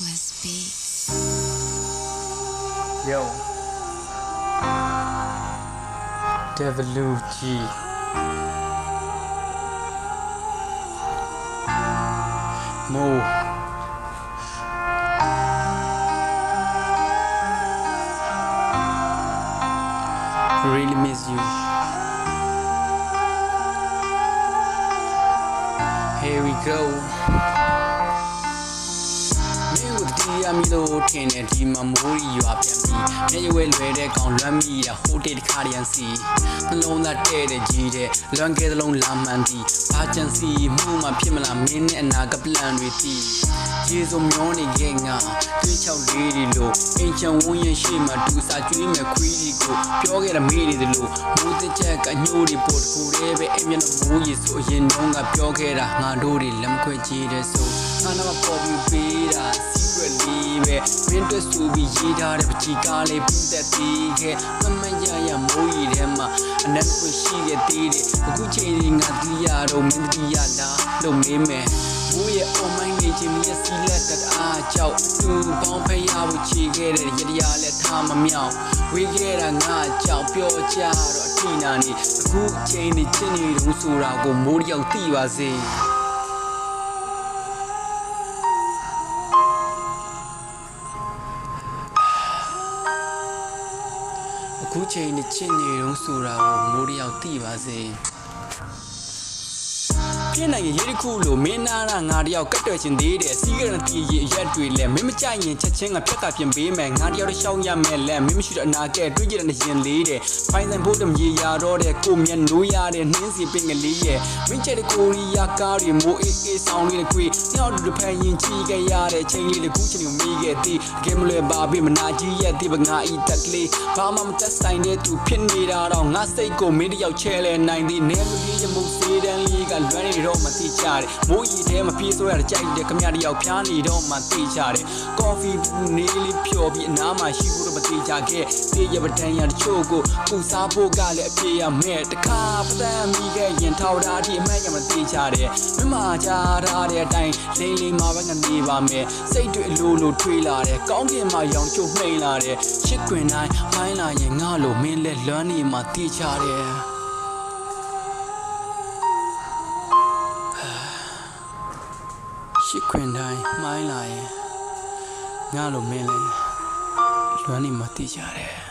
Sleepless beats. Yo. WG. Move. Really miss you. Here we go. မင်းတို့တရားမိလို့ထင်တယ်ဒီမှာမိုးရီရွာပြန်ပြီးမျက်ရွယ်လွယ်တဲ့ကောင်လွမ်းမိတာဟိုတေးတစ်ခါတည်းရန်စီနှလုံးသားတဲ့တဲ့ကြီးတဲ့လွမ်းကဲသလုံးလာမှန်သည်ဘာကြံစီမှုမှဖြစ်မလားမင်းနဲ့အနာကပလန်တွေတီးကျေစုံမျောနေခဲ့ငါတွေးချောက်လေးတွေလို့အင်ချံဝန်းရင်ရှိမှတူစာကျွေးမဲ့ခွေးဒီကိုပြောခဲ့တာမေးနေတယ်လို့မိုးတဲ့ချက်ကညိုးတွေပို့တခုတည်းပဲအမျက်နှာမိုးရီဆိုရင်တော့ငါပြောခဲ့တာငါတို့တွေလက်မခွဲကြည့်တဲ့ဆိုငါတော့ပေါ်ပြီးပေးတာ secret လေးပဲမင်းတို့ဆိုပြီးရေးထားတဲ့ပချီကားလေးပြီးသက်သေးခဲ့မမရရမိုးရီထဲမှာအနက်ကိုရှိခဲ့သေးတယ်အခုချိန်ဒီငါတီးရတော့မင်းတီးရလားလို့မေးမယ်မိုးရဲ့ online နေချင်းမျက်စိလက်တအားကြောက်သူပေါင်းဖရဖို့ချေခဲ့တဲ့ရတရားလက်ထားမမြောက်ဝေးခဲ့တာငါကြောက်ပြောကြတော့အထိနာနေအခုချိန်ဒီချင်းနေတော့ဆိုတာကိုမိုးရောက်သိပါစေ ခုချိန်နဲ့ချစ်နေတော့ဆိုတာကိုမိုးတယောက်သိပါစေ ပြင်းနိုင်ရင်ရေးတစ်ခုလို့မင်းနာတာငါတယောက်ကတ်တွယ်ခြင်းသေးတယ်စီးကရန်တီရဲ့အရက်တွေလဲမင်းမကြိုက်ရင်ချက်ချင်းကဖြက်ကပြင်ပေးမယ်ငါတယောက်တရှောင်းရမယ်လဲမင်းမရှိတော့အနာကဲတွေးကြတဲ့ရင်လေးတယ်ဖိုင်ဆိုင်ဖို့တမရေရတော့တဲ့ကိုမျက်နိုးရတဲ့နှင်းစီပင်ကလေးရဲ့မင်းချက်တဲ့ကိုရီးယားကားတွေမိုးအေးအေးဆောင်လေးနဲ့ခွေညောက်တူဖန်ရင်ချီခဲ့ရတဲ့ချိန်လေးတစ်ခုချင်းကိုမိခဲ့သည်ဂိမ်းမလွယ်ပါပြီမနာကြီးရဲ့ဒီပငါဤတက်ကလေးဘာမှမသက်ဆိုင်တဲ့သူဖြစ်နေတာတော့ငါစိတ်ကိုမင်းတယောက်ချဲလဲနိုင်သည်နေမကြီးရမှုစေးတန်းလေးကလွမ်းနေတော့မသိကြတယ်မိုးရီထဲမှာပြေးဆိုရတဲ့ကြိုက်တဲ့ခမရတယောက်ဖျားနေတော့မှသိကြတယ်ကော်ဖီဘူးနေလေးဖြော်ပြီးအနားမှာရှိဖို့တော့မသိကြခဲ့တေးရပဒန်ရတချို့ကိုကုစားဖို့ကလည်းအပြေရမဲ့တခါပဒန်မိခဲ့ရင်ထောက်တာအထိအမှန်ရမသိကြတယ်မမကြားထားတဲ့အတိုင်းလိမ့်လိမ့်မှာပဲကနေပါမယ်စိတ်တွေအလိုလိုထွေးလာတယ်ကောင်းကင်မှာရောင်ချို့မှိန်လာတယ်ချစ်ခွင်တိုင်းဖိုင်းလာရင်ငါလိုမင်းလက်လွမ်းနေမှာသိကြတယ် ရှစ်ခွင်တိုင်းမှိုင်းလာရင်ငါလိုမင်းလဲလွမ်းနေမှသိကြတယ်